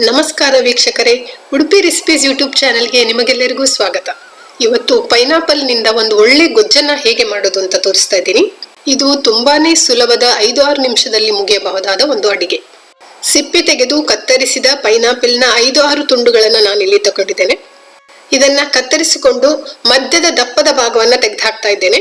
ನಮಸ್ಕಾರ ವೀಕ್ಷಕರೇ, Udupi recipes YouTube ಚಾನೆಲ್ಗೆ ನಿಮಗೆಲ್ಲರಿಗೂ ಸ್ವಾಗತ. ಇವತ್ತು ಪೈನಾಪಲ್ನಿಂದ ಒಂದು ಒಳ್ಳೆ ಗೊಜ್ಜನ್ನ ಹೇಗೆ ಮಾಡೋದು ಅಂತ ತೋರಿಸ್ತಾ ಇದ್ದೀನಿ. ಇದು ತುಂಬಾನೇ ಸುಲಭದ ಐದು ಆರು ನಿಮಿಷದಲ್ಲಿ ಮುಗಿಯಬಹುದಾದ ಒಂದು ಅಡಿಗೆ. ಸಿಪ್ಪೆ ತೆಗೆದು ಕತ್ತರಿಸಿದ ಪೈನಾಪಲ್ನ ಐದು ಆರು ತುಂಡುಗಳನ್ನು ನಾನು ಇಲ್ಲಿ ತಗೊಂಡಿದ್ದೇನೆ. ಇದನ್ನ ಕತ್ತರಿಸಿಕೊಂಡು ಮಧ್ಯದ ದಪ್ಪದ ಭಾಗವನ್ನ ತೆಗೆದು ಹಾಕ್ತಾ ಇದ್ದೇನೆ.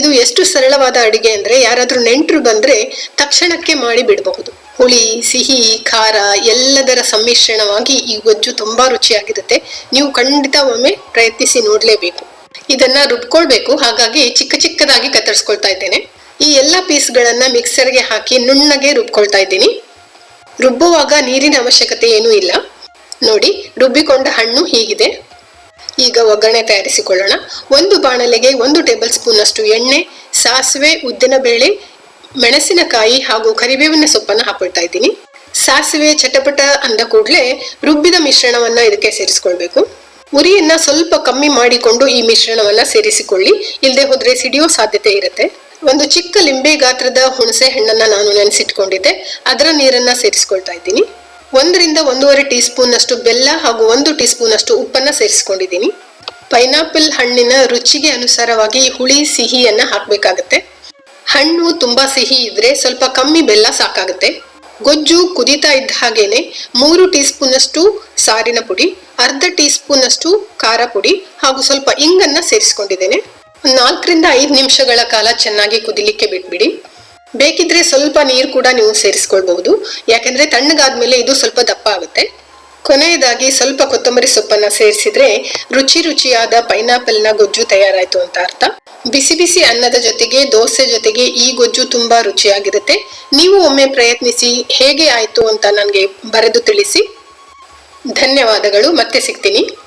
ಇದು ಎಷ್ಟು ಸರಳವಾದ ಅಡಿಗೆ ಅಂದ್ರೆ ಯಾರಾದರೂ ನೆಂಟರು ಬಂದ್ರೆ ತಕ್ಷಣಕ್ಕೆ ಮಾಡಿ ಬಿಡಬಹುದು ಹುಳಿ, ಸಿಹಿ, ಖಾರ ಎಲ್ಲದರ ಸಮ್ಮಿಶ್ರಣವಾಗಿ ಈ ಗೊಜ್ಜು ತುಂಬಾ ರುಚಿಯಾಗಿರುತ್ತೆ. ನೀವು ಖಂಡಿತ ಒಮ್ಮೆ ಪ್ರಯತ್ನಿಸಿ ನೋಡ್ಲೇಬೇಕು. ಇದನ್ನ ರುಬ್ಕೊಳ್ಬೇಕು. ಹಾಗಾಗಿ ಚಿಕ್ಕ ಚಿಕ್ಕದಾಗಿ ಕತ್ತರಿಸ್ಕೊಳ್ತಾ ಇದ್ದೇನೆ. ಈ ಎಲ್ಲ ಪೀಸ್ಗಳನ್ನ ಮಿಕ್ಸರ್ಗೆ ಹಾಕಿ ನುಣ್ಣಗೆ ರುಬ್ಕೊಳ್ತಾ ಇದ್ದೀನಿ. ರುಬ್ಬುವಾಗ ನೀರಿನ ಅವಶ್ಯಕತೆ ಏನೂ ಇಲ್ಲ. ನೋಡಿ, ರುಬ್ಬಿಕೊಂಡ ಹಣ್ಣು ಹೀಗಿದೆ. ಈಗ ಒಗ್ಗರಣೆ ತಯಾರಿಸಿಕೊಳ್ಳೋಣ. ಒಂದು ಬಾಣಲೆಗೆ ಒಂದು ಟೇಬಲ್ ಸ್ಪೂನ್ ಅಷ್ಟು ಎಣ್ಣೆ, ಸಾಸಿವೆ, ಉದ್ದಿನಬೇಳೆ ಮೆಣಸಿನಕಾಯಿ ಹಾಗೂ ಕರಿಬೇವಿನ ಸೊಪ್ಪನ್ನು ಹಾಕೊಳ್ತಾ ಇದ್ದೀನಿ. ಸಾಸಿವೆ, ಚಟಪಟ ಅಂದ ಕೂಡಲೇ ರುಬ್ಬಿದ ಮಿಶ್ರಣವನ್ನ ಇದಕ್ಕೆ ಸೇರಿಸ್ಕೊಳ್ಬೇಕು. ಉರಿಯನ್ನ ಸ್ವಲ್ಪ ಕಮ್ಮಿ ಮಾಡಿಕೊಂಡು ಈ ಮಿಶ್ರಣವನ್ನ ಸೇರಿಸಿಕೊಳ್ಳಿ. ಇಲ್ಲದೆ ಹೋದ್ರೆ ಸಿಡಿಯೋ ಸಾಧ್ಯತೆ ಇರುತ್ತೆ. ಒಂದು ಚಿಕ್ಕ ಲಿಂಬೆ ಗಾತ್ರದ ಹುಣಸೆ ಹಣ್ಣನ್ನ ನಾನು ನೆನೆಸಿಟ್ಕೊಂಡಿದ್ದೆ. ಅದರ ನೀರನ್ನ ಸೇರಿಸ್ಕೊಳ್ತಾ ಇದ್ದೀನಿ. ಒಂದರಿಂದ ಒಂದೂವರೆ ಟೀ ಸ್ಪೂನ್ ಅಷ್ಟು ಬೆಲ್ಲ ಹಾಗೂ ಒಂದು ಟೀ ಸ್ಪೂನ್ ಅಷ್ಟು ಉಪ್ಪನ್ನ ಸೇರಿಸ್ಕೊಂಡಿದ್ದೀನಿ. ಪೈನಾಪಲ್ ಹಣ್ಣಿನ ರುಚಿಗೆ ಅನುಸಾರವಾಗಿ ಹುಳಿ, ಸಿಹಿಯನ್ನ ಹಾಕಬೇಕಾಗತ್ತೆ. ಹಣ್ಣು ತುಂಬಾ ಸಿಹಿ ಇದ್ರೆ ಸ್ವಲ್ಪ ಕಮ್ಮಿ ಬೆಲ್ಲ ಸಾಕಾಗುತ್ತೆ. ಗೊಜ್ಜು ಕುದೀತಾ ಇದ್ದ ಹಾಗೇನೆ ಮೂರು ಟೀ ಸ್ಪೂನ್ ಅಷ್ಟು ಸಾರಿನ ಪುಡಿ, ಅರ್ಧ ಟೀ ಸ್ಪೂನ್ ಅಷ್ಟು ಖಾರ ಪುಡಿ ಹಾಗೂ ಸ್ವಲ್ಪ ಇಂಗನ್ನ ಸೇರಿಸ್ಕೊಂಡಿದ್ದೇನೆ. ನಾಲ್ಕರಿಂದ ಐದು ನಿಮಿಷಗಳ ಕಾಲ ಚೆನ್ನಾಗಿ ಕುದಿಲಿಕ್ಕೆ ಬಿಟ್ಬಿಡಿ. ಬೇಕಿದ್ರೆ ಸ್ವಲ್ಪ ನೀರು ಕೂಡ ನೀವು ಸೇರಿಸ್ಕೊಳ್ಬಹುದು. ಯಾಕೆಂದ್ರೆ ತಣ್ಣಗಾದ್ಮೇಲೆ ಇದು ಸ್ವಲ್ಪ ದಪ್ಪ ಆಗುತ್ತೆ. ಕೊನೆಯದಾಗಿ ಸ್ವಲ್ಪ ಕೊತ್ತಂಬರಿ ಸೊಪ್ಪನ್ನ ಸೇರಿಸಿದ್ರೆ ರುಚಿ ರುಚಿಯಾದ ಪೈನಾಪಲ್ನ ಗೊಜ್ಜು ತಯಾರಾಯ್ತು ಅಂತ ಅರ್ಥ. ಬಿಸಿ ಬಿಸಿ ಅನ್ನದ ಜೊತೆಗೆ, ದೋಸೆ ಜೊತೆಗೆ ಈ ಗೊಜ್ಜು ತುಂಬಾ ರುಚಿಯಾಗಿರುತ್ತೆ. ನೀವು ಒಮ್ಮೆ ಪ್ರಯತ್ನಿಸಿ, ಹೇಗೆ ಆಯ್ತು ಅಂತ ನನಗೆ ಬರೆದು ತಿಳಿಸಿ. ಧನ್ಯವಾದಗಳು, ಮತ್ತೆ ಸಿಗ್ತೀನಿ.